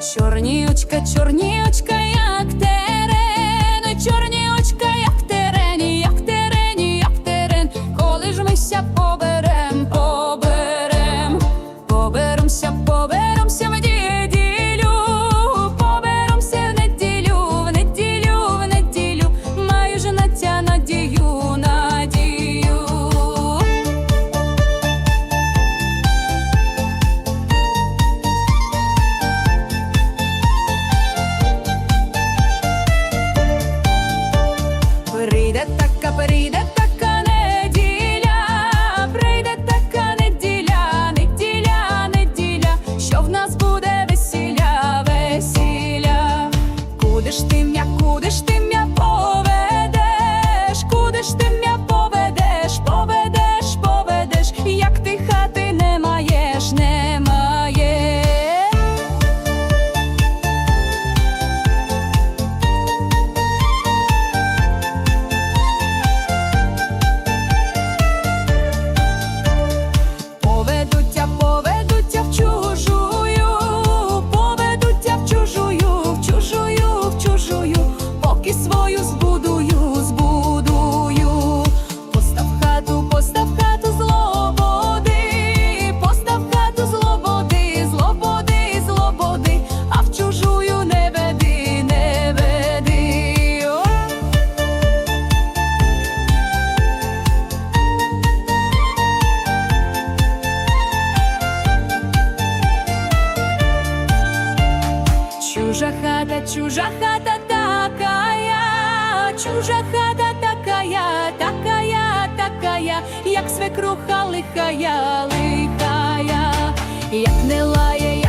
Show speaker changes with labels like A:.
A: Чорнічка, чорнічка, як терени, чорні. Така перейде, така неділя, прийде така неділя, неділя, неділя, що в нас буде весіля, весіля, куди ж ти м'я, куди ж ти? чужа хата такая, чужа хата такая, такая, такая, як свекруха лихая, лихая, як не лає.